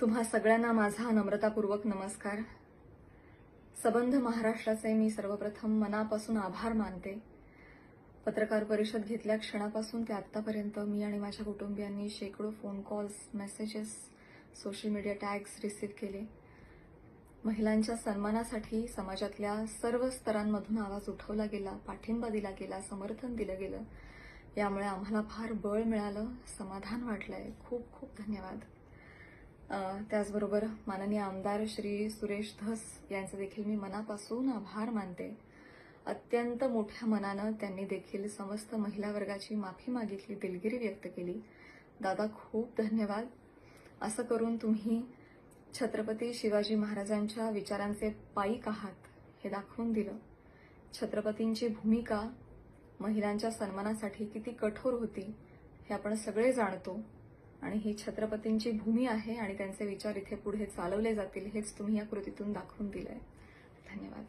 तुम्हा सगळ्यांना माझा नम्रतापूर्वक नमस्कार. सबंध महाराष्ट्राचे मी सर्वप्रथम मनापासून आभार मानते. पत्रकार परिषद घेतल्या क्षणापासून ते आतापर्यंत मी आणि माझ्या कुटुंबियांनी शेकडो phone calls messages social media tags receive केले. महिलांच्या सन्मानासाठी समाजातल्या सर्व स्तरांमधून आवाज उठवला गेला पाठिंबा दिला गेला समर्थन दिलं गेलं. यामुळे आम्हाला फार बळ मिळालं समाधान वाटलंय. खूप खूप धन्यवाद. त्याचबरोबर माननीय आमदार श्री सुरेश धस यांचे देखील मी मनापासून आभार मानते. अत्यंत मोठ्या मनानं त्यांनी देखील समस्त महिला वर्गाची माफी मागितली दिलगिरी व्यक्त केली. दादा खूप धन्यवाद. असं करून तुम्ही छत्रपती शिवाजी महाराजांच्या विचारांचे पायीक आहात हे दाखवून दिलं. छत्रपतींची भूमिका महिलांच्या सन्मानासाठी किती कठोर होती हे आपण सगळे जाणतो. आणि ही छत्रपतींची भूमी आहे आणि त्यांचे विचार इथे पुढे चालवले जातील हेच तुम्ही या कृतीतून दाखवून दिलंय. धन्यवाद.